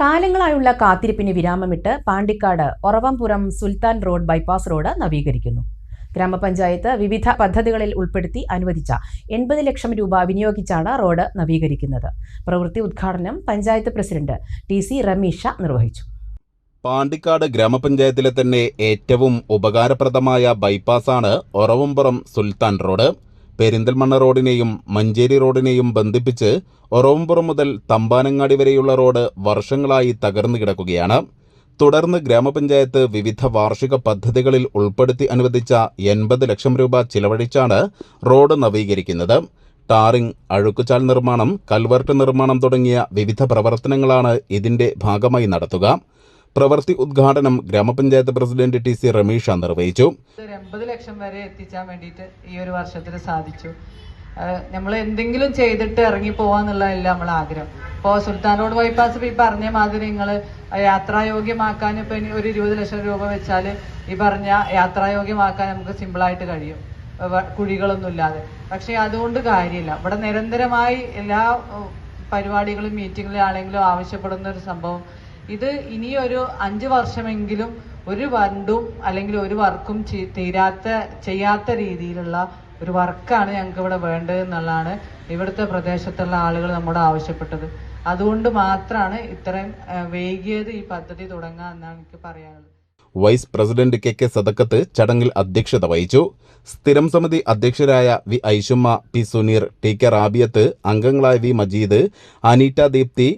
കാലങ്ങളായുള്ള കാത്തിരിപ്പിന് വിരാമമിട്ട് Pandikkad Oravampuram Sultan road bypass road നവീകരിക്കുന്നു. ഗ്രാമപഞ്ചായത്ത് വിവിധ പദ്ധതികളിൽ ഉൾപ്പെടുത്തി അനുവദിച്ച എൺപത് ലക്ഷം രൂപ വിനിയോഗിച്ചാണ് റോഡ് നവീകരിക്കുന്നത്. പ്രവൃത്തി ഉദ്ഘാടനം panchayat president T C Ramisha നിർവഹിച്ചു. പാണ്ടിക്കാട് ഗ്രാമപഞ്ചായത്തിലെ തന്നെ ഏറ്റവും ഉപകാരപ്രദമായ ബൈപ്പാസാണ് ഒറവംപുറം സുൽത്താൻ റോഡ്. പെരിന്തൽമണ്ണ റോഡിനെയും മഞ്ചേരി റോഡിനെയും ബന്ധിപ്പിച്ച് ഒറവംപുറം മുതൽ തമ്പാനങ്ങാടി വരെയുള്ള റോഡ് വർഷങ്ങളായി തകർന്നു കിടക്കുകയാണ്. തുടർന്ന് ഗ്രാമപഞ്ചായത്ത് വിവിധ വാർഷിക പദ്ധതികളിൽ ഉൾപ്പെടുത്തി അനുവദിച്ച എൺപത് ലക്ഷം രൂപ ചിലവഴിച്ചാണ് റോഡ് നവീകരിക്കുന്നത്. ടാറിംഗ് അഴുക്കുചാൽ നിർമ്മാണം കൽവർട്ട് നിർമ്മാണം തുടങ്ങിയ വിവിധ പ്രവർത്തനങ്ങളാണ് ഇതിന്റെ ഭാഗമായി നടത്തുക. പ്രവൃത്തി ഉദ്ഘാടനം ഗ്രാമപഞ്ചായത്ത് പ്രസിഡന്റ് ടി സി റമീഷ നിർവഹിച്ചു. എൺപത് ലക്ഷം വരെ എത്തിച്ചാൻ വേണ്ടിയിട്ട് ഈ ഒരു വർഷത്തിൽ സാധിച്ചു. നമ്മൾ എന്തെങ്കിലും ചെയ്തിട്ട് ഇറങ്ങി പോവാന്നുള്ളതല്ല നമ്മൾ ആഗ്രഹം. ഇപ്പോൾ സുൽത്താൻ റോഡ് ബൈപ്പാസ് ഈ പറഞ്ഞ മാതിരി നിങ്ങൾ യാത്രായോഗ്യമാക്കാൻ ഇപ്പൊ ഇനി ഒരു ഇരുപത് ലക്ഷം രൂപ വെച്ചാൽ ഈ പറഞ്ഞ യാത്രായോഗ്യമാക്കാൻ നമുക്ക് സിമ്പിളായിട്ട് കഴിയും. കുഴികളൊന്നും ഇല്ലാതെ. പക്ഷെ അതുകൊണ്ട് കാര്യമില്ല. ഇവിടെ നിരന്തരമായി എല്ലാ പരിപാടികളും മീറ്റിങ്ങിലാണെങ്കിലും ആവശ്യപ്പെടുന്ന ഒരു സംഭവം ഇത് ഇനിയൊരു അഞ്ച് വർഷമെങ്കിലും ഒരു വണ്ടും അല്ലെങ്കിൽ ഒരു വർക്കും തീരാത്ത ചെയ്യാത്ത രീതിയിലുള്ള ഒരു വർക്കാണ് ഞങ്ങൾക്ക് ഇവിടെ വേണ്ടത് എന്നുള്ളതാണ് ഇവിടുത്തെ പ്രദേശത്തുള്ള ആളുകൾ നമ്മോട് ആവശ്യപ്പെട്ടത്. അതുകൊണ്ട് മാത്രമാണ് ഇത്രയും വൈകിയത് ഈ പദ്ധതി തുടങ്ങുക എന്നാണ് എനിക്ക് പറയാനുള്ളത്. Vice president K K Sadakkath ചടങ്ങിൽ അധ്യക്ഷത വഹിച്ചു. സ്ഥിരം സമിതി അധ്യക്ഷരായ V Aishumma P Suneer T K Rabiyath അംഗങ്ങളായ V Majeed Aneeta Deepthi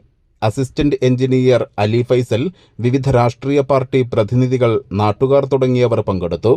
assistant engineer Ali Faisal വിവിധ രാഷ്ട്രീയ പാർട്ടി പ്രതിനിധികൾ നാട്ടുകാർ തുടങ്ങിയവർ പങ്കെടുത്തു.